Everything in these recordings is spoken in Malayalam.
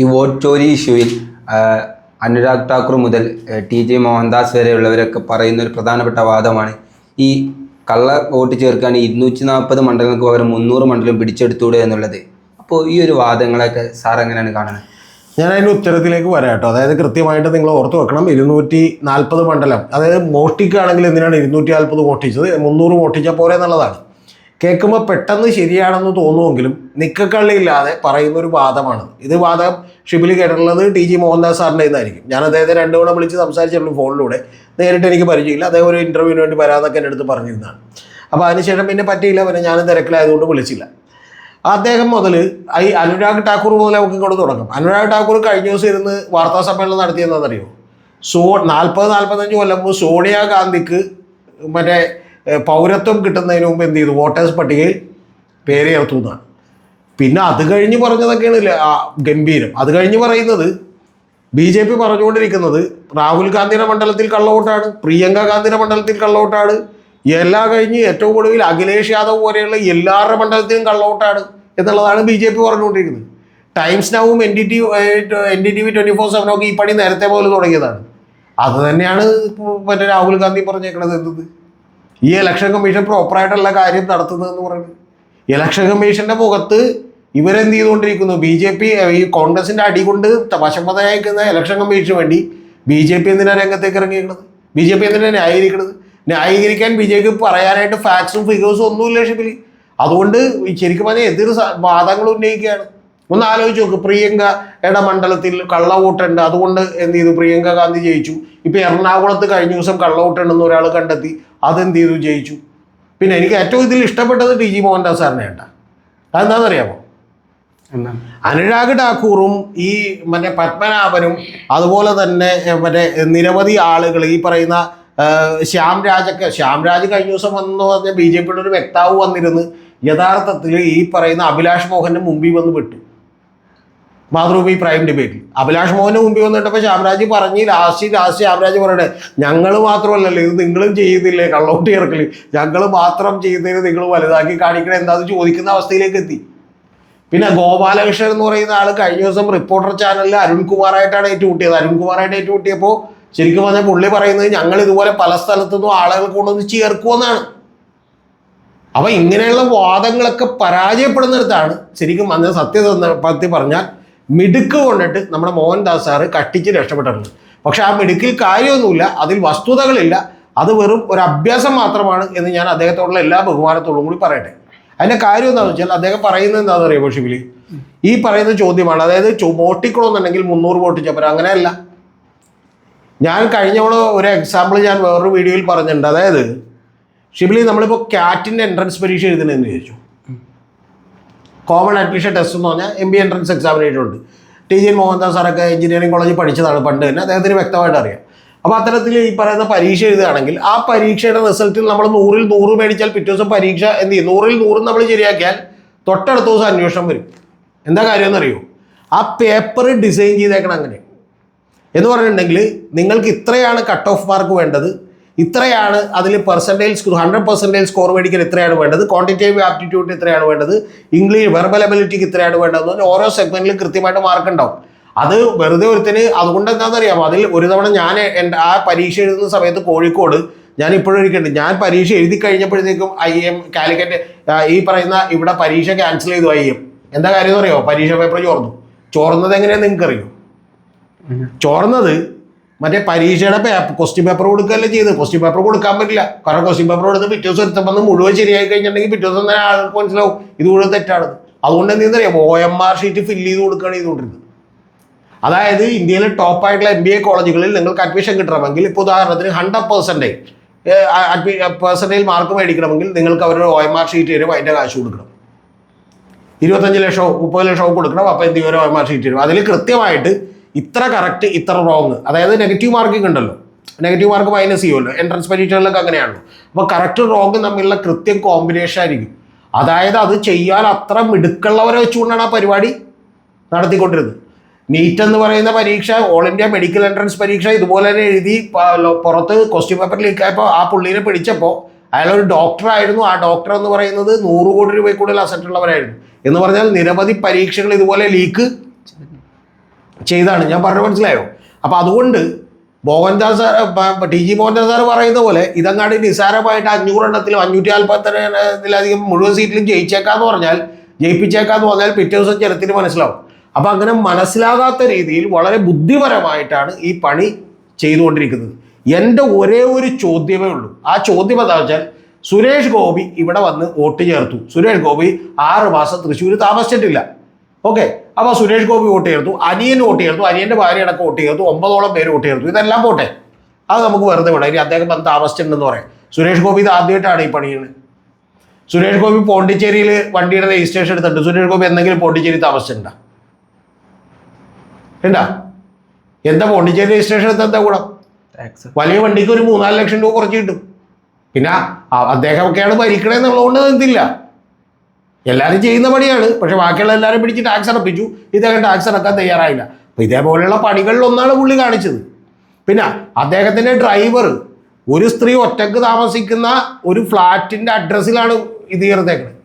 ഈ വോട്ട് ചോരി ഇഷ്യൂവിൽ അനുരാഗ് ഠാക്കൂർ മുതൽ ടി ജെ മോഹൻദാസ് വരെയുള്ളവരൊക്കെ പറയുന്ന ഒരു പ്രധാനപ്പെട്ട വാദമാണ്. ഈ കള്ള വോട്ട് ചേർക്കാൻ ഇരുന്നൂറ്റി നാൽപ്പത് മണ്ഡലങ്ങൾക്ക് പകരം മുന്നൂറ് മണ്ഡലം പിടിച്ചെടുത്തൂടെ എന്നുള്ളത്. അപ്പോൾ ഈ ഒരു വാദങ്ങളൊക്കെ സാർ എങ്ങനെയാണ് കാണുന്നത്? ഞാൻ അതിന്റെ ഉത്തരത്തിലേക്ക് വരാം കേട്ടോ. അതായത് കൃത്യമായിട്ട് നിങ്ങൾ ഓർത്ത് വെക്കണം. ഇരുന്നൂറ്റി നാൽപ്പത് മണ്ഡലം അതായത് മോഷ്ടിക്കുകയാണെങ്കിൽ എന്തിനാണ് ഇരുന്നൂറ്റി നാൽപ്പത് മോഷ്ടിച്ചത് മുന്നൂറ് മോഷ്ടിച്ചാൽ പോരെ എന്നുള്ളതാണ്. കേൾക്കുമ്പോൾ പെട്ടെന്ന് ശരിയാണെന്ന് തോന്നുമെങ്കിലും നിക്കക്കള്ളിയില്ലാതെ പറയുന്ന ഒരു വാദമാണ്. ഇത് വാദം ഷിബിൽ കേട്ടിട്ടുള്ളത് ടി ജി മോഹൻദാസ് സാറിന്റെ ഇന്നായിരിക്കും ഞാൻ അദ്ദേഹത്തെ രണ്ടു തവണ വിളിച്ച് സംസാരിച്ചിട്ടുള്ളൂ ഫോണിലൂടെ. നേരിട്ട് എനിക്ക് പരിചയമില്ല. അദ്ദേഹം ഒരു ഇന്റർവ്യൂവിന് വേണ്ടി വരാമെന്നൊക്കെ എന്റെ അടുത്ത് പറഞ്ഞിരുന്നതാണ്. അപ്പോൾ അതിനുശേഷം പിന്നെ പറ്റിയില്ല. പിന്നെ ഞാനും തിരക്കിലായതുകൊണ്ട് വിളിച്ചില്ല. അദ്ദേഹം മുതൽ ഈ അനുരാഗ് ഠാക്കൂർ മുതൽ നമുക്ക് ഇങ്ങോട്ട് തുടങ്ങും. അനുരാഗ് ഠാക്കൂർ കഴിഞ്ഞ ദിവസം ഇരുന്ന് വാർത്താ സമ്മേളനം നടത്തിയെന്നറിയോ സോ നാൽപ്പത് നാൽപ്പത്തഞ്ച് കൊല്ലം സോണിയാഗാന്ധിക്ക് മറ്റേ പൗരത്വം കിട്ടുന്നതിന് മുമ്പ് എന്ത് ചെയ്തു? വോട്ടേഴ്സ് പട്ടികയിൽ പേര് ചേർത്തു എന്നാണ്. പിന്നെ അത് കഴിഞ്ഞ് പറഞ്ഞതൊക്കെയാണ് ആ, ഗംഭീരം. അത് കഴിഞ്ഞ് പറയുന്നത് ബി ജെ പി പറഞ്ഞുകൊണ്ടിരിക്കുന്നത് രാഹുൽ ഗാന്ധിയുടെ മണ്ഡലത്തിൽ കള്ളവോട്ടാണ് പ്രിയങ്ക ഗാന്ധിയുടെ മണ്ഡലത്തിൽ കള്ളവോട്ടാണ് എല്ലാം കഴിഞ്ഞ് ഏറ്റവും ഒടുവിൽ അഖിലേഷ് യാദവ് പോലെയുള്ള എല്ലാവരുടെ മണ്ഡലത്തിലും കള്ളവോട്ടാണ് എന്നുള്ളതാണ് ബി ജെ പി പറഞ്ഞുകൊണ്ടിരിക്കുന്നത്. Times നവും N D T N D T V twenty four സെവനൊക്കെ ഈ പണി നേരത്തെ പോലെ തുടങ്ങിയതാണ്. അത് തന്നെയാണ് മറ്റേ രാഹുൽ ഗാന്ധി പറഞ്ഞേക്കണത് എന്തത് ഈ ഇലക്ഷൻ കമ്മീഷൻ പ്രോപ്പറായിട്ടുള്ള കാര്യം നടത്തുന്നതെന്ന് പറയുന്നത്. ഇലക്ഷൻ കമ്മീഷന്റെ മുഖത്ത് ഇവരെന്ത് ചെയ്തുകൊണ്ടിരിക്കുന്നു? ബി ജെ പി ഈ കോൺഗ്രസിന്റെ അടി കൊണ്ട് വശപ്പതയക്കുന്ന ഇലക്ഷൻ കമ്മീഷന് വേണ്ടി ബി ജെ പി എന്തിനാ രംഗത്തേക്ക് ഇറങ്ങിയിരിക്കുന്നത്? ബി ജെ പി എന്തിനാ ന്യായീകരിക്കുന്നത്? ന്യായീകരിക്കാൻ ബി ജെ പി പറയാനായിട്ട് ഫാക്ട്സും ഫിഗേഴ്സും ഒന്നുമില്ല ഷിബിലി. അതുകൊണ്ട് ശരിക്കും പറഞ്ഞാൽ എതിർ വാദങ്ങൾ ഉന്നയിക്കുകയാണ്. ഒന്ന് ആലോചിച്ച് നോക്ക്. പ്രിയങ്കയുടെ മണ്ഡലത്തിൽ കള്ളവോട്ടുണ്ട്. അതുകൊണ്ട് എന്ത് ചെയ്തു? പ്രിയങ്ക ഗാന്ധി ജയിച്ചു. ഇപ്പൊ എറണാകുളത്ത് കഴിഞ്ഞ ദിവസം കള്ളവോട്ടുണ്ടെന്ന് ഒരാൾ കണ്ടെത്തി. അതെന്ത് ചെയ്തു? ജയിച്ചു. പിന്നെ എനിക്ക് ഏറ്റവും ഇതിൽ ഇഷ്ടപ്പെട്ടത് ടി ജി മോഹൻദാസ് സാറിനെ കേട്ടാ അതെന്താണെന്നറിയാമോ? അനുരാഗ് ഠാക്കൂറും ഈ മറ്റേ പത്മനാഭനും അതുപോലെ തന്നെ മറ്റേ നിരവധി ആളുകൾ ഈ പറയുന്ന ശ്യാം രാജൊക്കെ ശ്യാം രാജ് കഴിഞ്ഞ ദിവസം വന്നു പറഞ്ഞ ബി ജെ പിയുടെ ഒരു വ്യക്താവ് വന്നിരുന്ന് യഥാർത്ഥത്തിൽ ഈ പറയുന്ന അഭിലാഷ് മോഹന്റെ മുമ്പിൽ വന്ന് വിട്ടു മാതൃഭൂമി പ്രൈം ഡിബേറ്റിൽ അഭിലാഷ് മോഹന് മുമ്പിൽ വന്നിട്ടപ്പോൾ ശ്യാമരാജ് പറഞ്ഞ് ലാസ്റ്റ് ലാസ്റ്റ് ശ്യാമരാജ് പറയണേ ഞങ്ങൾ മാത്രമല്ലല്ലോ ഇത് നിങ്ങളും ചെയ്യുന്നില്ലേ കള്ളോട്ട് ചേർക്കൽ? ഞങ്ങൾ മാത്രം ചെയ്യുന്നതിന് നിങ്ങൾ വലുതാക്കി കാണിക്കണം. എന്താന്ന് ചോദിക്കുന്ന അവസ്ഥയിലേക്ക് എത്തി. പിന്നെ ഗോപാലകൃഷ്ണൻ എന്ന് പറയുന്ന ആൾ കഴിഞ്ഞ ദിവസം റിപ്പോർട്ടർ ചാനലിൽ അരുൺകുമാറായിട്ടാണ് ഏറ്റുമുട്ടിയത്. അരുൺകുമാറായിട്ട് ഏറ്റുമുട്ടിയപ്പോൾ ശരിക്കും പറഞ്ഞാൽ പുള്ളി പറയുന്നത് ഞങ്ങൾ ഇതുപോലെ പല സ്ഥലത്തുനിന്നും ആളുകൾ കൊണ്ടുവന്ന് ചേർക്കുമെന്നാണ്. അപ്പൊ ഇങ്ങനെയുള്ള വാദങ്ങളൊക്കെ പരാജയപ്പെടുന്നിടത്താണ് ശരിക്കും അന്ന് സത്യസന്ദർഭത്തിൽ പറഞ്ഞാൽ മിടുക്ക് കൊണ്ടിട്ട് നമ്മുടെ മോഹൻദാസ് സാറ് കട്ടിച്ച് രക്ഷപ്പെട്ടിട്ടുണ്ട്. പക്ഷെ ആ മിടുക്കിൽ കാര്യമൊന്നുമില്ല അതിൽ വസ്തുതകളില്ല അത് വെറും ഒരു അഭ്യാസം മാത്രമാണ് എന്ന് ഞാൻ അദ്ദേഹത്തോടുള്ള എല്ലാ ബഹുമാനത്തോടും കൂടി പറയട്ടെ. അതിന്റെ കാര്യം എന്താണെന്ന് വെച്ചാൽ അദ്ദേഹം പറയുന്നത് എന്താണെന്ന് അറിയാമോ ഷിബിലി? ഈ പറയുന്ന ചോദ്യമാണ് അതായത് വോട്ടിക്കണമെന്നുണ്ടെങ്കിൽ മുന്നൂറ് വോട്ട് ചപ്പര അങ്ങനെയല്ല. ഞാൻ കഴിഞ്ഞ തവണ ഒരു എക്സാമ്പിൾ ഞാൻ വേറൊരു വീഡിയോയിൽ പറഞ്ഞിട്ടുണ്ട്. അതായത് ഷിബിലി നമ്മളിപ്പോൾ ക്യാറ്റിന്റെ എൻട്രൻസ് പരീക്ഷ എഴുതണമെന്ന് ചോദിച്ചു. കോമൺ അഡ്മിഷൻ ടെസ്റ്റ് എന്ന് പറഞ്ഞാൽ എം ബി എൻട്രൻസ് എക്സാമിനേഷൻ ഉണ്ട് ടി ജി എൻ മോഹൻദാസ് സാറൊക്കെ എഞ്ചിനീയറിംഗ് കോളേജിൽ പഠിച്ചതാണ് പണ്ട് തന്നെ അദ്ദേഹത്തിന് വ്യക്തമായിട്ട് അറിയാം. അപ്പോൾ അത്തരത്തിൽ ഈ പറയുന്ന പരീക്ഷ എഴുതുകയാണെങ്കിൽ ആ പരീക്ഷയുടെ റിസൾട്ടിൽ നമ്മൾ നൂറിൽ നൂറ് മേടിച്ചാൽ പിറ്റേ ദിവസം പരീക്ഷ എന്ത് ചെയ്യും? നൂറിൽ നൂറ് നമ്മൾ ശരിയാക്കിയാൽ തൊട്ടടുത്ത ദിവസം അന്വേഷണം വരും. എന്താ കാര്യം അറിയുമോ ആ പേപ്പർ ഡിസൈൻ ചെയ്തേക്കണം അങ്ങനെ. എന്ന് പറഞ്ഞിട്ടുണ്ടെങ്കിൽ നിങ്ങൾക്ക് ഇത്രയാണ് കട്ട് ഓഫ് മാർക്ക് വേണ്ടത് ഇത്രയാണ് അതിൽ പെർസെന്റേജ് ഹൺഡ്രഡ് പെർസെന്റേജ് സ്കോർ മേടിക്കാൻ ഇത്രയാണ് വേണ്ടത്. ക്വാണ്ടിറ്റേറ്റീവ് ആപ്റ്റിറ്റ്യൂഡിന് ഇത്രയാണ് വേണ്ടത്. ഇംഗ്ലീഷ് വെർബൽ എബിലിറ്റിക്ക് ഇത്രയാണ് വേണ്ടത്. എന്ന് ഓരോ സെഗ്മെന്റിലും കൃത്യമായിട്ട് മാർക്ക് ഉണ്ടാവും. അത് വെറുതെ ഒരുത്തിന് അതുകൊണ്ട് എന്താണെന്ന് അറിയാമോ അതിൽ ഒരു തവണ ഞാൻ എന്റെ ആ പരീക്ഷ എഴുതുന്ന സമയത്ത് കോഴിക്കോട് ഞാൻ ഇപ്പോഴും ഇരിക്കുന്നുണ്ട്. ഞാൻ പരീക്ഷ എഴുതി കഴിഞ്ഞപ്പോഴത്തേക്കും ഐ എം കാലിക്കറ്റ് ഈ പറയുന്ന ഇവിടെ പരീക്ഷ ക്യാൻസൽ ചെയ്തു ഐ എം എന്താ കാര്യം എന്ന് അറിയാമോ? പരീക്ഷ പേപ്പർ ചോർന്നു. ചോർന്നത് എങ്ങനെയാണെന്ന് നിങ്ങൾക്ക് അറിയോ ചോർന്നത് മറ്റേ പരീക്ഷയുടെ ക്വസ്റ്റ്യൻ പേപ്പർ കൊടുക്കുകയല്ലേ ചെയ്ത് ക്വസ്റ്റ്യൻ പേപ്പർ കൊടുക്കാൻ പറ്റില്ല. കാരണം ക്വസ്റ്റ്യൻ പേപ്പർ കൊടുത്ത് പിറ്റേ ദിവസം എടുത്തപ്പോൾ മുഴുവൻ ശരിയായി കഴിഞ്ഞിട്ടുണ്ടെങ്കിൽ പിറ്റേ ദിവസം തന്നെ ആൾക്ക് മനസ്സിലാവും ഇത് മുഴുവൻ തെറ്റാണ്. അതുകൊണ്ട് എന്ത് അറിയാം O M R sheet fill ചെയ്ത് കൊടുക്കുകയാണ് ചെയ്തുകൊണ്ടിരുന്നത്. അതായത് ഇന്ത്യയിലെ ടോപ്പ് ആയിട്ടുള്ള എം ബി എ കോളേജുകളിൽ നിങ്ങൾക്ക് അഡ്മിഷൻ കിട്ടണമെങ്കിൽ ഇപ്പോൾ ഉദാഹരണത്തിന് ഹൺഡ്രഡ് പെർസെന്റേജ് അഡ്മി പെർസെന്റേജ് മാർക്ക് മേടിക്കണമെങ്കിൽ നിങ്ങൾക്ക് അവരുടെ ഒ എം ആർ ഷീറ്റ് തരും അതിന്റെ കാശ് കൊടുക്കണം. ഇരുപത്തഞ്ച് ലക്ഷമോ മുപ്പത് ലക്ഷമോ കൊടുക്കണം. അപ്പോൾ എന്ത് ചെയ്യും? ഒ എം ആർ ഷീറ്റ് തരും അതിൽ കൃത്യമായിട്ട് ഇത്ര കറക്റ്റ് ഇത്ര റോങ് അതായത് നെഗറ്റീവ് മാർക്കിംഗ് ഉണ്ടല്ലോ. നെഗറ്റീവ് മാർക്ക് മൈനസ് ചെയ്യുമല്ലോ. എൻട്രൻസ് പരീക്ഷകളിലൊക്കെ അങ്ങനെയാണല്ലോ. അപ്പോൾ കറക്റ്റ് റോങ് തമ്മിലുള്ള കൃത്യം കോമ്പിനേഷൻ ആയിരിക്കും. അതായത് അത് ചെയ്യാൻ അത്ര മിടുക്കുള്ളവരെ വെച്ചുകൊണ്ടാണ് ആ പരിപാടി നടത്തിക്കൊണ്ടിരുന്നത്. നീറ്റ് എന്ന് പറയുന്ന പരീക്ഷ ഓൾ ഇന്ത്യ മെഡിക്കൽ എൻട്രൻസ് പരീക്ഷ ഇതുപോലെ തന്നെ എഴുതി പുറത്ത് ക്വസ്റ്റ്യൻ പേപ്പറിൽ ഇരിക്കായപ്പോൾ ആ പുള്ളീനെ പിടിച്ചപ്പോൾ അയാൾ ഒരു ഡോക്ടറായിരുന്നു ആ ഡോക്ടർ എന്ന് പറയുന്നത് നൂറ് കോടി രൂപയിൽ കൂടുതൽ അസറ്റ് ഉള്ളവരായിരുന്നു. എന്ന് പറഞ്ഞാൽ നിരവധി പരീക്ഷകൾ ഇതുപോലെ ലീക്ക് ചെയ്താണ്. ഞാൻ പറഞ്ഞു മനസ്സിലായോ? അപ്പൊ അതുകൊണ്ട് Mohandas sir T G Mohandas sir പറയുന്ന പോലെ ഇതങ്ങാടി നിസ്സാരമായിട്ട് അഞ്ഞൂറെണ്ണത്തിലും അഞ്ഞൂറ്റി നാൽപ്പത്തിലധികം മുഴുവൻ സീറ്റിലും ജയിച്ചേക്കാന്ന് പറഞ്ഞാൽ ജയിപ്പിച്ചേക്കാന്ന് പറഞ്ഞാൽ പിറ്റേ ദിവസം ജനത്തിന് മനസ്സിലാവും. അപ്പൊ അങ്ങനെ മനസ്സിലാകാത്ത രീതിയിൽ വളരെ ബുദ്ധിപരമായിട്ടാണ് ഈ പണി ചെയ്തുകൊണ്ടിരിക്കുന്നത്. എന്റെ ഒരേ ഒരു ചോദ്യമേ ഉള്ളൂ. ആ ചോദ്യം എന്താ വെച്ചാൽ സുരേഷ് ഗോപി ഇവിടെ വന്ന് വോട്ട് ചേർത്തു. സുരേഷ് ഗോപി ആറ് മാസം തൃശ്ശൂർ താമസിച്ചിട്ടില്ല. ഓക്കെ അപ്പോൾ സുരേഷ് ഗോപി വോട്ട് ചേർത്തു അനിയൻ വോട്ട് ചേർത്തു അനിയന്റെ ഭാര്യ അടക്കം വോട്ട് ചേർത്തു ഒമ്പതോളം പേര് വോട്ട് ചേർത്തു. ഇതെല്ലാം പോട്ടെ. അത് നമുക്ക് വെറുതെ വിടാം. ഇനി അദ്ദേഹം വന്ന് താമസിച്ചിട്ടുണ്ടെന്ന് പറയാം. സുരേഷ് ഗോപി ഇത് ആദ്യമായിട്ടാണ് ഈ പണിയാണ് സുരേഷ് ഗോപി പോണ്ടിച്ചേരിയിൽ വണ്ടിയുടെ രജിസ്ട്രേഷൻ എടുത്തിട്ടുണ്ട്. സുരേഷ് ഗോപി എന്തെങ്കിലും പോണ്ടിച്ചേരി താമസിച്ചിട്ടുണ്ടോ ഉണ്ടാ? എന്താ പോണ്ടിച്ചേരി രജിസ്ട്രേഷൻ എടുത്ത എന്താ ഗുണം? വലിയ വണ്ടിക്ക് ഒരു മൂന്നാൽ ലക്ഷം രൂപ കുറച്ച് കിട്ടും. പിന്നെ അദ്ദേഹമൊക്കെയാണ് ഭരിക്കണേന്നുള്ളതുകൊണ്ട് എന്തില്ല. എല്ലാവരും ചെയ്യുന്ന പണിയാണ്. പക്ഷെ ബാക്കിയുള്ള എല്ലാവരും പിടിച്ച് ടാക്സ് അടപ്പിച്ചു. ഇദ്ദേഹം ടാക്സ് അടക്കാൻ തയ്യാറായില്ല. അപ്പം ഇതേപോലെയുള്ള പണികളിൽ ഒന്നാണ് പുള്ളി കാണിച്ചത്. പിന്നെ അദ്ദേഹത്തിന്റെ ഡ്രൈവർ ഒരു സ്ത്രീ ഒറ്റയ്ക്ക് താമസിക്കുന്ന ഒരു ഫ്ലാറ്റിന്റെ അഡ്രസ്സിലാണ് ഇത് ചേർത്തേക്കുന്നത്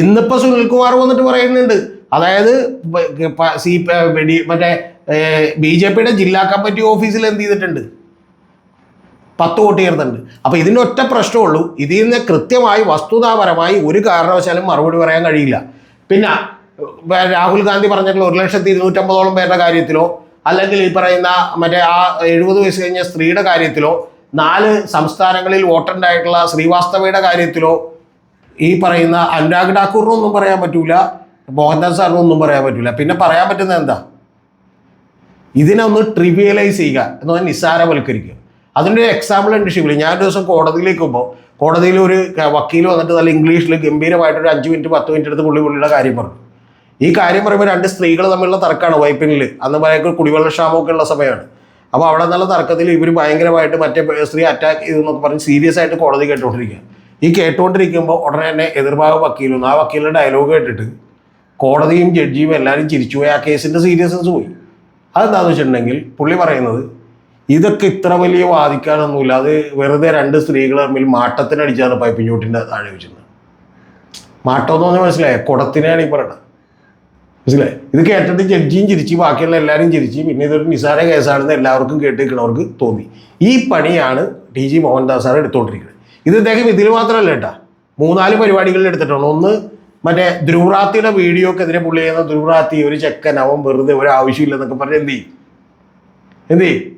ഇന്നിപ്പോൾ സുനിൽകുമാർ വന്നിട്ട് പറയുന്നുണ്ട്. അതായത് സി മറ്റേ ബി ജെ പിയുടെ ജില്ലാ കമ്മിറ്റി ഓഫീസിൽ എന്ത് ചെയ്തിട്ടുണ്ട്? പത്ത് വോട്ട് ചേർത്തുണ്ട് അപ്പോൾ ഇതിനൊറ്റ പ്രശ്നമുള്ളൂ ഇതിൽ നിന്ന് കൃത്യമായി വസ്തുതാപരമായി ഒരു കാരണവശാലും മറുപടി പറയാൻ കഴിയില്ല. പിന്നെ രാഹുൽ ഗാന്ധി പറഞ്ഞിട്ടുള്ള ഒരു ലക്ഷത്തി ഇരുന്നൂറ്റമ്പതോളം പേരുടെ കാര്യത്തിലോ അല്ലെങ്കിൽ ഈ പറയുന്ന മറ്റേ ആ എഴുപത് വയസ്സ് കഴിഞ്ഞ സ്ത്രീയുടെ കാര്യത്തിലോ നാല് സംസ്ഥാനങ്ങളിൽ വോട്ടന്റായിട്ടുള്ള ശ്രീവാസ്തവയുടെ കാര്യത്തിലോ ഈ പറയുന്ന അനുരാഗ് ഠാക്കൂറിനൊന്നും പറയാൻ പറ്റൂല മോഹൻദാസ് സാറിനൊന്നും പറയാൻ പറ്റൂല. പിന്നെ പറയാൻ പറ്റുന്നത് എന്താ? ഇതിനെ ഒന്ന് ട്രിവിയലൈസ് ചെയ്യുക എന്ന് പറഞ്ഞാൽ നിസ്സാരവൽക്കരിക്കുക. അതിന്റെ ഒരു എക്സാമ്പിൾ ഉണ്ട് ഷിബിലി ഞാൻ ഒരു ദിവസം കോടതിയിലേക്ക് പോകുമ്പോൾ കോടതിയിൽ ഒരു വക്കീൽ വന്നിട്ട് നല്ല ഇംഗ്ലീഷിൽ ഗംഭീരമായിട്ട് ഒരു അഞ്ച് മിനിറ്റ് പത്ത് മിനിറ്റ് എടുത്ത് പുള്ളി പുള്ളിയുടെ കാര്യം പറഞ്ഞു. ഈ കാര്യം പറയുമ്പോൾ രണ്ട് സ്ത്രീകൾ തമ്മിലുള്ള തർക്കമാണ് വൈപ്പിനിൽ അന്ന് പറയുമ്പോൾ കുടിവെള്ള ക്ഷാമമൊക്കെ ഉള്ള സമയമാണ്. അപ്പോൾ അവിടെ നല്ല തർക്കത്തിൽ ഇവർ ഭയങ്കരമായിട്ട് മറ്റേ സ്ത്രീ അറ്റാക്ക് ചെയ്തു എന്നൊക്കെ പറഞ്ഞ് സീരിയസ് ആയിട്ട് കോടതി കേട്ടുകൊണ്ടിരിക്കുക ഈ കേട്ടുകൊണ്ടിരിക്കുമ്പോൾ ഉടനെ തന്നെ എതിർഭാഗ വക്കീലും ആ വക്കീലിന്റെ ഡയലോഗ് കേട്ടിട്ട് കോടതിയും ജഡ്ജിയും എല്ലാവരും ചിരിച്ചുപോയി. ആ കേസിന്റെ സീരിയസ്നെസ് പോയി. അതെന്താണെന്ന് വെച്ചിട്ടുണ്ടെങ്കിൽ പുള്ളി പറയുന്നത് ഇതൊക്കെ ഇത്ര വലിയ വാദിക്കാനൊന്നുമില്ല. അത് വെറുതെ രണ്ട് സ്ത്രീകൾ തമ്മിൽ മാട്ടത്തിനടിച്ചാണ് പൈപ്പ് ചൂട്ടിന്റെ താഴെ വെച്ചിരുന്നത്. മാട്ടം എന്ന് പറഞ്ഞാൽ മനസ്സിലായേ? കുടത്തിനെയാണ് ഈ പറയുന്നത് മനസ്സിലായി? ഇത് കേട്ടിട്ട് ജഡ്ജിയും ചിരിച്ചു ബാക്കിയുള്ള എല്ലാവരും ചിരിച്ചു പിന്നെ ഇതൊരു നിസാര കേസാണെന്ന് എല്ലാവർക്കും കേട്ടിരിക്കണവർക്ക് തോന്നി. ഈ പണിയാണ് ടി ജി മോഹൻദാസ് സാർ എടുത്തുകൊണ്ടിരിക്കുന്നത് ഇത് ഇദ്ദേഹം ഇതിൽ മാത്രമല്ല കേട്ടാ. മൂന്നാൽ പരിപാടികളിൽ എടുത്തിട്ടുണ്ട് ഒന്ന് മറ്റേ ധ്രുവറാത്തിയുടെ വീഡിയോക്കെതിരെ പുള്ളി ചെയ്യുന്ന ധ്രുവറാത്തി ഒരു ചെക്കൻ അവൻ വെറുതെ ഒരു ആവശ്യമില്ലെന്നൊക്കെ പറഞ്ഞ് എന്ത് ചെയ്യും? എന്ത് ചെയ്യും?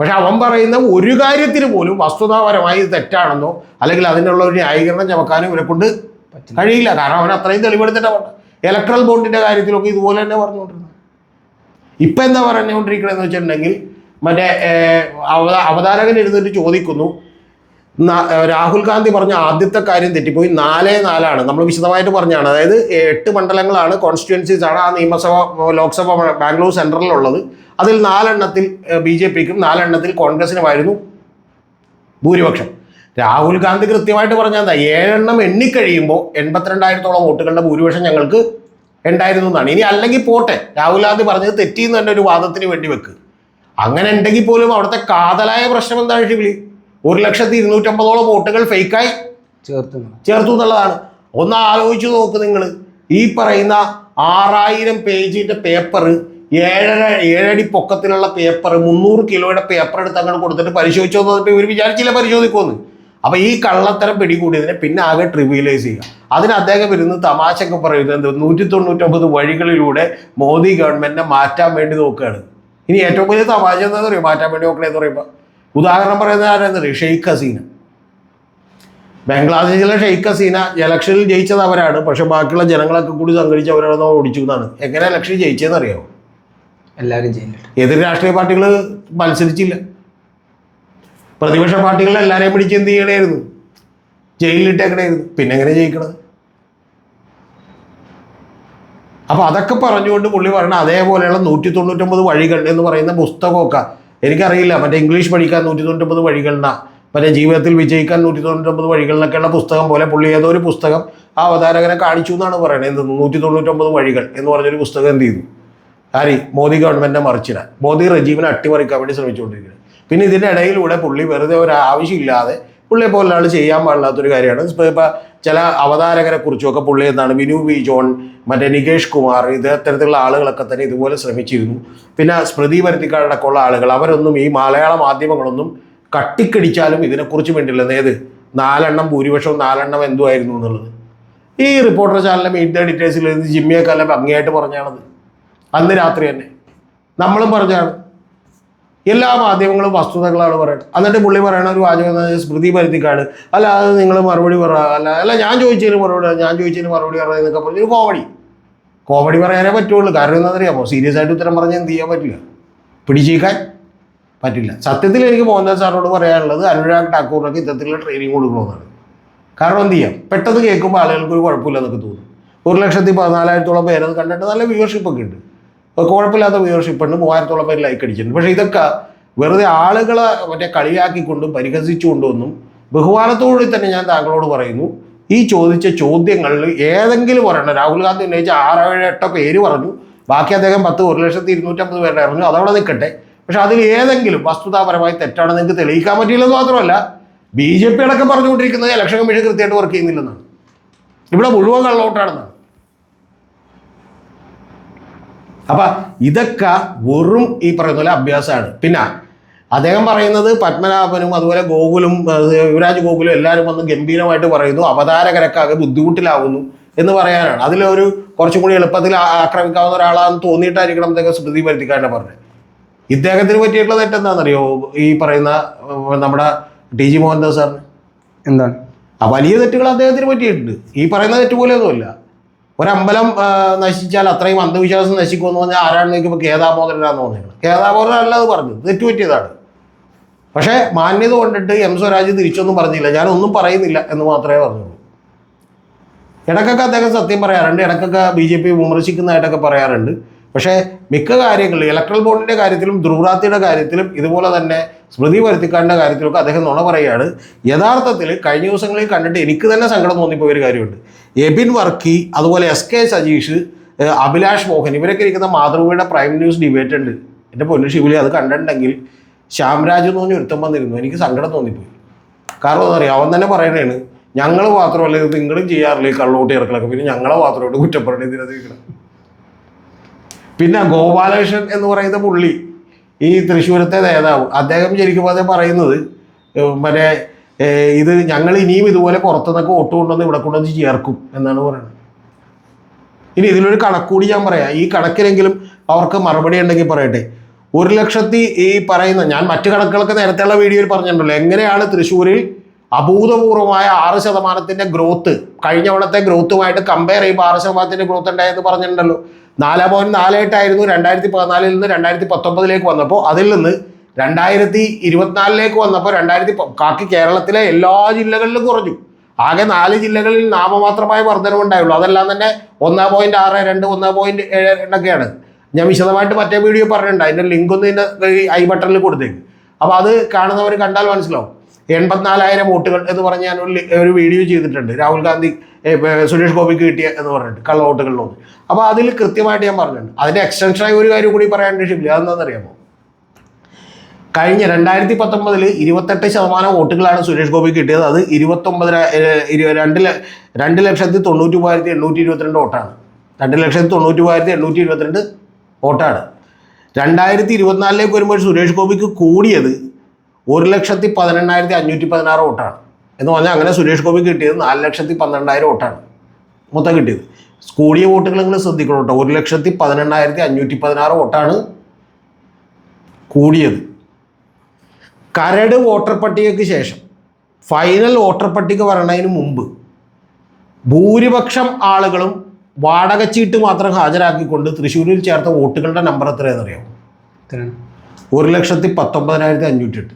പക്ഷെ അവൻ പറയുന്ന ഒരു കാര്യത്തിന് പോലും വസ്തുതാപരമായി ഇത് തെറ്റാണെന്നോ അല്ലെങ്കിൽ അതിനുള്ള ഒരു ന്യായീകരണം ചമക്കാനും ഇവരെ കൊണ്ട് കഴിയില്ല. കാരണം അവൻ അത്രയും തെളിവെടുത്തിട്ടാണ് പറഞ്ഞത് ഇലക്ട്രൽ ബോണ്ടിന്റെ കാര്യത്തിലൊക്കെ ഇതുപോലെ തന്നെ പറഞ്ഞുകൊണ്ടിരുന്നത്. ഇപ്പം എന്താ പറഞ്ഞുകൊണ്ടിരിക്കണമെന്ന് വെച്ചിട്ടുണ്ടെങ്കിൽ മറ്റേ അവതാരകൻ ഇരുന്നിട്ട് ചോദിക്കുന്നു രാഹുൽ ഗാന്ധി പറഞ്ഞ ആദ്യത്തെ കാര്യം തെറ്റിപ്പോയി. നാലേ നാലാണ്. നമ്മൾ വിശദമായിട്ട് പറഞ്ഞാണ്. അതായത് എട്ട് മണ്ഡലങ്ങളാണ് കോൺസ്റ്റിറ്റ്യുവൻസീസ് ആണ് ആ നിയമസഭ ലോക്സഭ ബാംഗ്ലൂർ സെൻട്രലിലുള്ളത് അതിൽ നാലെണ്ണത്തിൽ ബി ജെ പിക്കും നാലെണ്ണത്തിൽ കോൺഗ്രസിനുമായിരുന്നു ഭൂരിപക്ഷം. രാഹുൽ ഗാന്ധി കൃത്യമായിട്ട് പറഞ്ഞാൽ എന്താ? ഏഴെണ്ണം എണ്ണിക്കഴിയുമ്പോൾ എൺപത്തിരണ്ടായിരത്തോളം വോട്ടുകളുടെ ഭൂരിപക്ഷം ഞങ്ങൾക്ക് ഉണ്ടായിരുന്നു എന്നാണ്. ഇനി അല്ലെങ്കിൽ പോട്ടെ. രാഹുൽ ഗാന്ധി പറഞ്ഞത് തെറ്റിയെന്ന് തന്നെ ഒരു വാദത്തിന് വേണ്ടി വെക്ക്. അങ്ങനെ ഉണ്ടെങ്കിൽ പോലും അവിടുത്തെ കാതലായ പ്രശ്നം എന്താണ് ഷിബിലി? ഒരു ലക്ഷത്തി ഇരുന്നൂറ്റമ്പതോളം വോട്ടുകൾ ഫേക്കായി ചേർത്ത് ചേർത്തു എന്നുള്ളതാണ്. ഒന്ന് ആലോചിച്ച് നോക്ക് നിങ്ങൾ ഈ പറയുന്ന ആറായിരം പേജിന്റെ പേപ്പർ ഏഴര ഏഴടി പൊക്കത്തിലുള്ള പേപ്പർ മുന്നൂറ് കിലോയുടെ പേപ്പർ എടുത്ത് അങ്ങോട്ട് കൊടുത്തിട്ട് പരിശോധിച്ചു നോക്കിയിട്ട് ഇവർ വിചാരിച്ചില്ല പരിശോധിക്കുമെന്ന് അപ്പൊ ഈ കള്ളത്തരം പിടികൂടിയതിനെ പിന്നെ ആകെ ട്രിവിയലൈസ് ചെയ്യുക. അതിന് അദ്ദേഹം ഇരുന്ന് തമാശയൊക്കെ പറയുന്നത് നൂറ്റി തൊണ്ണൂറ്റൊമ്പത് വഴികളിലൂടെ മോദി ഗവൺമെന്റിനെ മാറ്റാൻ വേണ്ടി നോക്കുകയാണ്. ഇനി ഏറ്റവും വലിയ തമാശ എന്താണെന്ന് പറയുക മാറ്റാൻ വേണ്ടി നോക്കണേന്ന് പറയുമ്പോൾ ഉദാഹരണം പറയുന്നത് ആരെന്നറിയോ? ഷെയ്ഖ് ഹസീന. ബംഗ്ലാദേശിലെ ഷെയ്ഖ് ഹസീന ഇലക്ഷനിൽ ജയിച്ചത് അവരാണ്. പക്ഷെ ബാക്കിയുള്ള ജനങ്ങളൊക്കെ കൂടി സംഘടിച്ച് അവരാണ് ഓടിച്ചു എന്നാണ്. എങ്ങനെ ഇലക്ഷൻ ജയിച്ചതെന്ന് അറിയാമോ എല്ലാവരും ജയിലിൽ എതിർ രാഷ്ട്രീയ പാർട്ടികൾ മത്സരിച്ചില്ല. പ്രതിപക്ഷ പാർട്ടികൾ എല്ലാവരെയും പിടിച്ച് എന്ത് ചെയ്യണമായിരുന്നു ജയിലിലിട്ടേക്കണായിരുന്നു പിന്നെ എങ്ങനെ ജയിക്കണത്? അപ്പൊ അതൊക്കെ പറഞ്ഞുകൊണ്ട് പുള്ളി പറയണ അതേപോലെയുള്ള നൂറ്റി തൊണ്ണൂറ്റൊമ്പത് വഴികൾ എന്ന് പറയുന്ന പുസ്തകമൊക്കെ എനിക്കറിയില്ല മറ്റേ ഇംഗ്ലീഷ് പഠിക്കാൻ നൂറ്റി തൊണ്ണൂറ്റൊമ്പത് വഴികളിനാ മറ്റേ ജീവിതത്തിൽ വിജയിക്കാൻ നൂറ്റി തൊണ്ണൂറ്റൊമ്പത് വഴികളിലൊക്കെയുള്ള പുസ്തകം പോലെ പുള്ളി ഏതോ ഒരു പുസ്തകം ആ അവതാരകനെ കാണിച്ചു എന്നാണ് പറയുന്നത് എന്ത്? നൂറ്റി തൊണ്ണൂറ്റൊമ്പത് വഴികൾ എന്ന് പറഞ്ഞൊരു പുസ്തകം എന്ത് ചെയ്തു? ആരി? മോദി ഗവൺമെന്റിനെ മറിച്ചിടാൻ. മോദി റജീവിനെ അട്ടിമറിക്കാൻ വേണ്ടി ശ്രമിച്ചുകൊണ്ടിരിക്കുന്നത് പിന്നെ ഇതിന്റെ ഇടയിലൂടെ പുള്ളി വെറുതെ ഒരു ആവശ്യമില്ലാതെ പുള്ളിയെ പോലെ ആൾ ചെയ്യാൻ പാടില്ലാത്തൊരു കാര്യമാണ്. ഇപ്പൊ ചില അവതാരകരെ കുറിച്ചൊക്കെ പുള്ളി എന്താണ് വിനു വി ജോൺ മറ്റേ നികേഷ് കുമാർ ഇത്തരത്തിലുള്ള ആളുകളൊക്കെ തന്നെ ഇതുപോലെ ശ്രമിച്ചിരുന്നു. പിന്നെ സ്മൃതി പരുത്തിക്കാടക്കമുള്ള ആളുകൾ അവരൊന്നും ഈ മലയാള മാധ്യമങ്ങളൊന്നും കട്ടിക്കടിച്ചാലും ഇതിനെക്കുറിച്ച് വേണ്ടില്ല ഏത്? നാലെണ്ണം ഭൂരിപക്ഷവും നാലെണ്ണം എന്തുമായിരുന്നു എന്നുള്ളത്. ഈ റിപ്പോർട്ടർ ചാനലിലെ മീറ്റ് ദ ഡീറ്റെയിൽസിൽ ജിമ്മിയൊക്കെ അല്ല ഭംഗിയായിട്ട് പറഞ്ഞാണത്. അന്ന് രാത്രി തന്നെ. നമ്മളും പറഞ്ഞാണ് എല്ലാ മാധ്യമങ്ങളും വസ്തുതകളാണ് പറയുന്നത്. എന്നിട്ട് പുള്ളി പറയണ ഒരു വാചകം സ്മൃതി പരുത്തിക്കാട്. അല്ല അത് നിങ്ങൾ മറുപടി പറ. അല്ല അല്ല ഞാൻ ചോദിച്ചതിന് മറുപടി ഞാൻ ചോദിച്ചതിന് മറുപടി പറയാം എന്നൊക്കെ പറഞ്ഞൊരു കോമഡി. കോമഡി പറയാനേ പറ്റുള്ളൂ. കാരണം എന്താണെന്നറിയാമോ? സീരിയസ് ആയിട്ട് ഉത്തരം പറഞ്ഞ് എന്ത് ചെയ്യാൻ പറ്റില്ല. പിടിച്ചേക്കാൻ പറ്റില്ല. സത്യത്തിൽ എനിക്ക് മോഹൻദാസ് സാറിനോട് പറയാനുള്ളത് അനുരാഗ് ടാക്കൂറിനൊക്കെ ഇത്തരത്തിലുള്ള ട്രെയിനിങ് കൊടുക്കണമെന്നാണ്. കാരണം എന്ത് ചെയ്യാം? പെട്ടെന്ന് കേൾക്കുമ്പോൾ ആളുകൾക്ക് ഒരു കുഴപ്പമില്ലെന്നൊക്കെ തോന്നും. ഒരു ലക്ഷത്തി പതിനാലായിരത്തോളം പേരത് കണ്ടിട്ട് നല്ല വ്യൂവർഷിപ്പൊക്കെ ഉണ്ട്. കുഴപ്പമില്ലാത്ത വ്യൂവർഷിപ്പ് ഉണ്ട് മൂവായിരത്തോളം പേര് ലൈക്ക് അടിച്ചിട്ടുണ്ട്. പക്ഷേ ഇതൊക്കെ വെറുതെ ആളുകളെ മറ്റേ കളിയാക്കിക്കൊണ്ടും പരിഹസിച്ചുകൊണ്ടൊന്നും ബഹുമാനത്തോടുകൂടി തന്നെ ഞാൻ താങ്കളോട് പറയുന്നു. ഈ ചോദിച്ച ചോദ്യങ്ങളിൽ ഏതെങ്കിലും പറയണം രാഹുൽ ഗാന്ധി ഉന്നയിച്ച ആറ് ഏഴ് എട്ടോ പേര് പറഞ്ഞു. ബാക്കി അദ്ദേഹം പത്ത് ഒരു ലക്ഷത്തി ഇരുന്നൂറ്റമ്പത് പേരുടെ അറിഞ്ഞു അതവിടെ നിൽക്കട്ടെ. പക്ഷെ അതിൽ ഏതെങ്കിലും വസ്തുതാപരമായി തെറ്റാണ് നിങ്ങൾക്ക് തെളിയിക്കാൻ പറ്റിയില്ലെന്ന് മാത്രമല്ല ബി ജെ പി അടക്കം പറഞ്ഞുകൊണ്ടിരിക്കുന്നത് ഇലക്ഷൻ കമ്മീഷൻ കൃത്യമായിട്ട് വർക്ക് ചെയ്യുന്നില്ലെന്നാണ്. ഇവിടെ മുഴുവൻ കള്ളവോട്ടാണെന്നാണ്. അപ്പൊ ഇതൊക്കെ വെറും ഈ പറയുന്ന പോലെ അഭ്യാസമാണ്. പിന്നെ അദ്ദേഹം പറയുന്നത് പത്മനാഭനും അതുപോലെ ഗോകുലും യുവരാജ് ഗോകുലും എല്ലാവരും വന്ന് ഗംഭീരമായിട്ട് പറയുന്നു അവതാരകരക്കാകെ ബുദ്ധിമുട്ടിലാവുന്നു എന്ന് പറയാനാണ്. അതിലൊരു കുറച്ചും കൂടി എളുപ്പത്തിൽ ആക്രമിക്കാവുന്ന ഒരാളാണെന്ന് തോന്നിയിട്ടായിരിക്കണം അദ്ദേഹം സ്മൃതി പരുത്തിക്കാരനെ പറഞ്ഞത്. ഇദ്ദേഹത്തിന് പറ്റിയിട്ടുള്ള തെറ്റെന്താണെന്നറിയോ? ഈ പറയുന്ന നമ്മുടെ ടി ജി മോഹൻദാസ് സാറിന്. എന്താണ്? ആ വലിയ തെറ്റുകൾ അദ്ദേഹത്തിന് പറ്റിയിട്ടുണ്ട്. ഈ പറയുന്ന തെറ്റ് പോലെയൊന്നുമില്ല. ഒരമ്പലം നശിച്ചാൽ അത്രയും അന്ധവിശ്വാസം നശിക്കുമെന്ന് പറഞ്ഞാൽ ആരാണെന്ന് നോക്കിയപ്പോൾ കേദാമോദരനാന്ന് തോന്നിയത് അല്ല അത് പറഞ്ഞു തെറ്റുപറ്റിയതാണ്. പക്ഷേ മാന്യത കൊണ്ടിട്ട് എം സ്വരാജ് തിരിച്ചൊന്നും പറഞ്ഞില്ല. ഞാനൊന്നും പറയുന്നില്ല എന്ന് മാത്രമേ പറഞ്ഞുള്ളൂ. ഇടക്കൊക്കെ അദ്ദേഹം സത്യം പറയാറുണ്ട്. ഇടക്കൊക്കെ ബി ജെ പി വിമർശിക്കുന്നതായിട്ടൊക്കെ പറയാറുണ്ട്. പക്ഷേ മിക്ക കാര്യങ്ങളിലും ഇലക്ട്രൽ ബോണ്ടിന്റെ കാര്യത്തിലും ധ്രുവറാത്തിയുടെ കാര്യത്തിലും ഇതുപോലെ തന്നെ സ്മൃതി വരുത്തിക്കാടിന്റെ കാര്യത്തിലൊക്കെ അദ്ദേഹം നുണ പറയുകയാണ്. യഥാർത്ഥത്തിൽ കഴിഞ്ഞ ദിവസങ്ങളിൽ കണ്ടിട്ട് എനിക്ക് തന്നെ സങ്കടം തോന്നിപ്പോയ ഒരു കാര്യമുണ്ട്. എബിൻ വർക്കി അതുപോലെ എസ് കെ സജീഷ് അഭിലാഷ് മോഹൻ ഇവരൊക്കെ ഇരിക്കുന്ന മാതൃഭൂമിയുടെ പ്രൈം ന്യൂസ് ഡിബേറ്റ് ഉണ്ട്. എന്റെ പൊന്നു ശിവലി അത് കണ്ടിട്ടുണ്ടെങ്കിൽ ശ്യാംരാജ് എന്ന് പറഞ്ഞ ഒരുത്തം വന്നിരുന്നു. എനിക്ക് സങ്കടം തോന്നിപ്പോയി. കാരണം എന്താ പറയുക അവൻ തന്നെ പറയണേണ് ഞങ്ങൾ മാത്രമല്ല ഇത് നിങ്ങളും ചെയ്യാറില്ല ഈ കള്ളോട്ട് ഇറക്കലൊക്കെ? പിന്നെ ഞങ്ങളെ മാത്രമായിട്ട് കുറ്റപ്പെടണേ ഇതിനകത്ത് പിന്നെ ഗോപാലകൃഷ്ണൻ എന്ന് പറയുന്ന പുള്ളി ഈ തൃശ്ശൂരത്തെ നേതാവ് അദ്ദേഹം ശരിക്കും അതേ പറയുന്നത് മറ്റേ ഇത് ഞങ്ങൾ ഇനിയും ഇതുപോലെ പുറത്തുനിന്നൊക്കെ വോട്ട് കൊണ്ടുവന്ന് ഇവിടെ കൊണ്ടുവന്ന് ചേർക്കും എന്നാണ് പറയുന്നത്. ഇനി ഇതിലൊരു കണക്കൂടി ഞാൻ പറയാം. ഈ കണക്കിലെങ്കിലും അവർക്ക് മറുപടി ഉണ്ടെങ്കിൽ പറയട്ടെ. ഒരു ലക്ഷത്തി ഈ പറയുന്ന ഞാൻ മറ്റു കണക്കുകളൊക്കെ നേരത്തെയുള്ള വീഡിയോയിൽ പറഞ്ഞിട്ടുണ്ടല്ലോ എങ്ങനെയാണ് തൃശ്ശൂരിൽ അഭൂതപൂർവമായ ആറ് ശതമാനത്തിന്റെ ഗ്രോത്ത് കഴിഞ്ഞ തവണത്തെ ഗ്രോത്തുമായിട്ട് കമ്പയർ ചെയ്യുമ്പോൾ ആറ് ശതമാനത്തിന്റെ ഗ്രോത്ത് ഉണ്ടായെന്ന് പറഞ്ഞിട്ടുണ്ടല്ലോ. നാല് പോയിന്റ് നാലായിട്ടായിരുന്നു രണ്ടായിരത്തി പതിനാലിൽ നിന്ന് രണ്ടായിരത്തി പത്തൊമ്പതിലേക്ക് വന്നപ്പോൾ അതിൽ നിന്ന് രണ്ടായിരത്തി ഇരുപത്തിനാലിലേക്ക് വന്നപ്പോൾ രണ്ടായിരത്തി കാക്കി കേരളത്തിലെ എല്ലാ ജില്ലകളിലും കുറഞ്ഞു. ആകെ നാല് ജില്ലകളിൽ നാമമാത്രമായ വർധനമുണ്ടായുള്ളൂ അതെല്ലാം തന്നെ ഒന്നാം പോയിന്റ് ആറ് രണ്ട് ഒന്നാം പോയിന്റ് ഏഴ് രണ്ടൊക്കെയാണ് ഞാൻ വിശദമായിട്ട് മറ്റേ വീഡിയോ പറഞ്ഞിട്ടുണ്ട്. അതിന്റെ ലിങ്ക് ഒന്ന് ഇതിന്റെ ഐ ബട്ടണിൽ കൊടുത്തേക്ക്. അപ്പോൾ അത് കാണുന്നവർ കണ്ടാൽ മനസ്സിലാവും. എൺപത്തിനാലായിരം വോട്ടുകൾ എന്ന് പറഞ്ഞ് ഞാൻ ഒരു വീഡിയോ ചെയ്തിട്ടുണ്ട്. രാഹുൽ ഗാന്ധി സുരേഷ് ഗോപിക്ക് കിട്ടിയ എന്ന് പറഞ്ഞിട്ട് കള്ള വോട്ടുകളിലൊന്ന് അപ്പോൾ അതിൽ കൃത്യമായിട്ട് ഞാൻ പറഞ്ഞിട്ടുണ്ട്. അതിന്റെ എക്സ്റ്റൻഷനായി ഒരു കാര്യം കൂടി പറയാണ്ട് ഷിബില്ല അതെന്താണെന്നറിയാമോ? കഴിഞ്ഞ രണ്ടായിരത്തി പത്തൊമ്പതിൽ ഇരുപത്തെട്ട് ശതമാനം വോട്ടുകളാണ് സുരേഷ് ഗോപി കിട്ടിയത്. അത് ഇരുപത്തൊമ്പത് രണ്ട് രണ്ട് ലക്ഷത്തി തൊണ്ണൂറ്റി മൂവായിരത്തി എണ്ണൂറ്റി ഇരുപത്തിരണ്ട് വോട്ടാണ്. രണ്ട് ലക്ഷത്തി തൊണ്ണൂറ്റി മൂവായിരത്തി എണ്ണൂറ്റി ഇരുപത്തിരണ്ട് വോട്ടാണ്. രണ്ടായിരത്തി ഇരുപത്തിനാലിലേക്ക് വരുമ്പോൾ സുരേഷ് ഗോപിക്ക് കൂടിയത് ഒരു ലക്ഷത്തി പതിനെണ്ണായിരത്തി അഞ്ഞൂറ്റി പതിനാറ് വോട്ടാണ്. എന്ന് പറഞ്ഞാൽ അങ്ങനെ സുരേഷ് ഗോപി കിട്ടിയത് നാല് ലക്ഷത്തി പന്ത്രണ്ടായിരം വോട്ടാണ് മൊത്തം കിട്ടിയത്. കൂടിയ വോട്ടുകൾ നിങ്ങൾ ശ്രദ്ധിക്കണം കേട്ടോ. ഒരു ലക്ഷത്തി പതിനെണ്ണായിരത്തി അഞ്ഞൂറ്റി പതിനാറ് വോട്ടാണ് കൂടിയത്. കരട് വോട്ടർ പട്ടികയ്ക്ക് ശേഷം ഫൈനൽ വോട്ടർ പട്ടിക വരണതിന് മുമ്പ് ഭൂരിപക്ഷം ആളുകളും വാടക ചീട്ട് മാത്രം ഹാജരാക്കിക്കൊണ്ട് തൃശ്ശൂരിൽ ചേർത്ത വോട്ടുകളുടെ നമ്പർ എത്രയാണെന്നറിയാം എത്രയാണ്? ഒരു ലക്ഷത്തി പത്തൊമ്പതിനായിരത്തി അഞ്ഞൂറ്റി എട്ട്.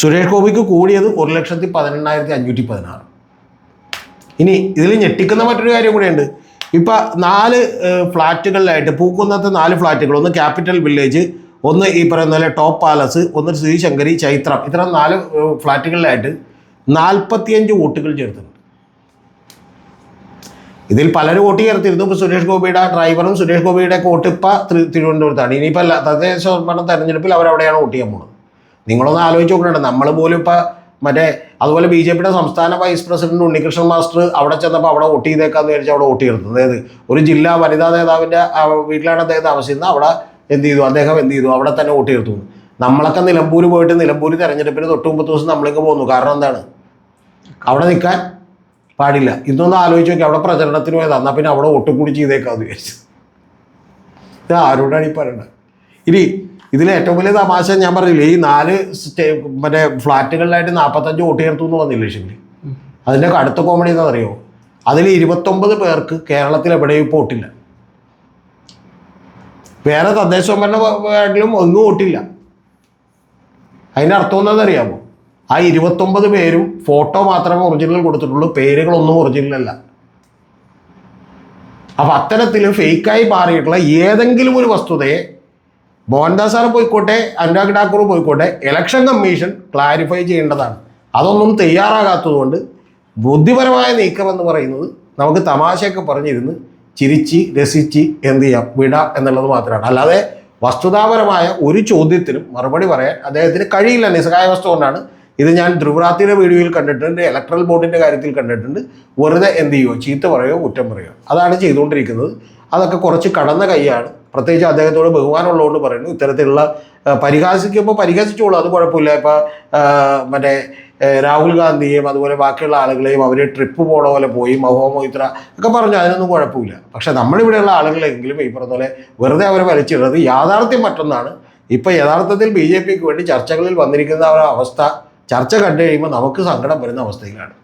സുരേഷ് ഗോപിക്ക് കൂടിയത് ഒരു ലക്ഷത്തി പതിനെണ്ണായിരത്തി അഞ്ഞൂറ്റി പതിനാറ്. ഇനി ഇതിൽ ഞെട്ടിക്കുന്ന മറ്റൊരു കാര്യം കൂടിയുണ്ട്. ഇപ്പം നാല് ഫ്ലാറ്റുകളിലായിട്ട് പൂക്കുന്നത്തെ നാല് ഫ്ലാറ്റുകൾ ഒന്ന് ക്യാപിറ്റൽ വില്ലേജ് ഒന്ന് ഈ പറയുന്ന പോലെ ടോപ്പ് പാലസ് ഒന്ന് ശ്രീശങ്കരി ചൈത്രം ഇത്തരം നാല് ഫ്ലാറ്റുകളിലായിട്ട് നാൽപ്പത്തിയഞ്ച് വോട്ടുകൾ ചേർത്തിട്ടുണ്ട്. ഇതിൽ പലരും വോട്ട് ചേർത്തിരുന്നു. ഇപ്പോൾ സുരേഷ് ഗോപിയുടെ ഡ്രൈവറും സുരേഷ് ഗോപിയുടെ വോട്ട് ഇപ്പം തിരുവനന്തപുരത്താണ്. ഇനിയിപ്പോൾ തദ്ദേശ ഭരണ തെരഞ്ഞെടുപ്പിൽ അവരവിടെയാണ് വോട്ട് ചെയ്യാൻ പോകുന്നത് നിങ്ങളൊന്ന് ആലോചിച്ച് നോക്കണുണ്ട്. നമ്മൾ പോലും ഇപ്പം മറ്റേ അതുപോലെ ബി ജെ പിയുടെ സംസ്ഥാന വൈസ് പ്രസിഡന്റ് ഉണ്ണികൃഷ്ണൻ മാസ്റ്റർ അവിടെ ചെന്നപ്പോൾ അവിടെ വോട്ട് ചെയ്തേക്കാന്ന് വിചാരിച്ച് അവിടെ വോട്ട് ചെയ്തത് അതായത് ഒരു ജില്ലാ വനിതാ നേതാവിന്റെ വീട്ടിലാണ് അദ്ദേഹം താമസിക്കുന്നത് അവിടെ എന്ത് ചെയ്തു? അദ്ദേഹം എന്ത് ചെയ്തു? അവിടെ തന്നെ വോട്ട് ചെയ്തു നമ്മളൊക്കെ നിലമ്പൂർ പോയിട്ട് നിലമ്പൂർ തെരഞ്ഞെടുപ്പിന് തൊട്ട് മുമ്പത്തെ ദിവസം നമ്മളിങ്ങ് പോന്നു. കാരണം എന്താണ്? അവിടെ നിൽക്കാൻ പാടില്ല. ഇതൊന്നും ആലോചിച്ച് നോക്കി. അവിടെ പ്രചരണത്തിന് പോയത്. എന്നാൽ പിന്നെ അവിടെ വോട്ട് കൂടി ചെയ്തേക്കാന്ന് വിചാരിച്ചു. ഇത് ആരോടാണ് ഈ പറയേണ്ടത് ഇനി ഇതിൽ ഏറ്റവും വലിയ തമാശ ഞാൻ പറഞ്ഞില്ലേ ഈ നാല് മറ്റേ ഫ്ലാറ്റുകളിലായിട്ട് നാൽപ്പത്തഞ്ച് വോട്ട് ചേർത്തു എന്ന് പറഞ്ഞില്ലേ ശരി അതിന്റെ അടുത്ത കോമഡി എന്താ അറിയോ അതിൽ ഇരുപത്തൊമ്പത് പേർക്ക് കേരളത്തിൽ എവിടെയും ഇപ്പോൾ വോട്ടില്ല. വേറെ തദ്ദേശ സ്വയംഭരണ വാർഡിലും ഒന്നും വോട്ടില്ല. അതിന്റെ അർത്ഥം എന്താണെന്നറിയാമോ? ആ ഇരുപത്തൊമ്പത് പേരും ഫോട്ടോ മാത്രമേ ഒറിജിനൽ കൊടുത്തിട്ടുള്ളൂ പേരുകളൊന്നും ഒറിജിനൽ അല്ല. അപ്പം അത്തരത്തിൽ ഫേക്കായി മാറിയിട്ടുള്ള ഏതെങ്കിലും ഒരു വസ്തുതയെ മോഹൻദാസ് പോയിക്കോട്ടെ അനുരാഗ് ഠാക്കൂർ പോയിക്കോട്ടെ ഇലക്ഷൻ കമ്മീഷൻ ക്ലാരിഫൈ ചെയ്യേണ്ടതാണ്. അതൊന്നും തയ്യാറാകാത്തതുകൊണ്ട് ബുദ്ധിപരമായ നീക്കം എന്ന് പറയുന്നത് നമുക്ക് തമാശയൊക്കെ പറഞ്ഞിരുന്ന് ചിരിച്ച് രസിച്ച് എന്ത് ചെയ്യാം വിടാം എന്നുള്ളത് മാത്രമാണ്. അല്ലാതെ വസ്തുതാപരമായ ഒരു ചോദ്യത്തിനും മറുപടി പറയാൻ അദ്ദേഹത്തിന് കഴിയില്ല. നിസ്സഹായാവസ്ഥ കൊണ്ടാണ്. ഇത് ഞാൻ ധ്രുവരാത്തിയുടെ വീഡിയോയിൽ കണ്ടിട്ടുണ്ട് ഇലക്ട്രൽ ബോർഡിന്റെ കാര്യത്തിൽ കണ്ടിട്ടുണ്ട്. വെറുതെ എന്ത് ചെയ്യുമോ ചീത്ത പറയുമോ കുറ്റം പറയുമോ അതാണ് ചെയ്തുകൊണ്ടിരിക്കുന്നത്. അതൊക്കെ കുറച്ച് കടന്ന കൈയാണ്. പ്രത്യേകിച്ച് അദ്ദേഹത്തോട് ബഹുമാനമുള്ളതുകൊണ്ട് പറയുന്നു. ഇത്തരത്തിലുള്ള പരിഹാസിക്കുമ്പോൾ പരിഹസിച്ചോളൂ അത് കുഴപ്പമില്ല. ഇപ്പോൾ മറ്റേ രാഹുൽ ഗാന്ധിയെയും അതുപോലെ ബാക്കിയുള്ള ആളുകളെയും അവർ ട്രിപ്പ് പോണ പോലെ പോയി മഹോമോയിത്ര ഒക്കെ പറഞ്ഞു അതിനൊന്നും കുഴപ്പമില്ല. പക്ഷേ നമ്മളിവിടെയുള്ള ആളുകളെങ്കിലും ഈ പറഞ്ഞ പോലെ വെറുതെ അവരെ വലിച്ചിടുന്നത് യാഥാർത്ഥ്യം മറ്റൊന്നാണ്. ഇപ്പോൾ യഥാർത്ഥത്തിൽ ബി ജെ പിക്ക് വേണ്ടി ചർച്ചകളിൽ വന്നിരിക്കുന്ന ഒരു അവസ്ഥ ചർച്ച കണ്ടു കഴിയുമ്പോൾ നമുക്ക് സങ്കടം വരുന്ന അവസ്ഥയിലാണ്.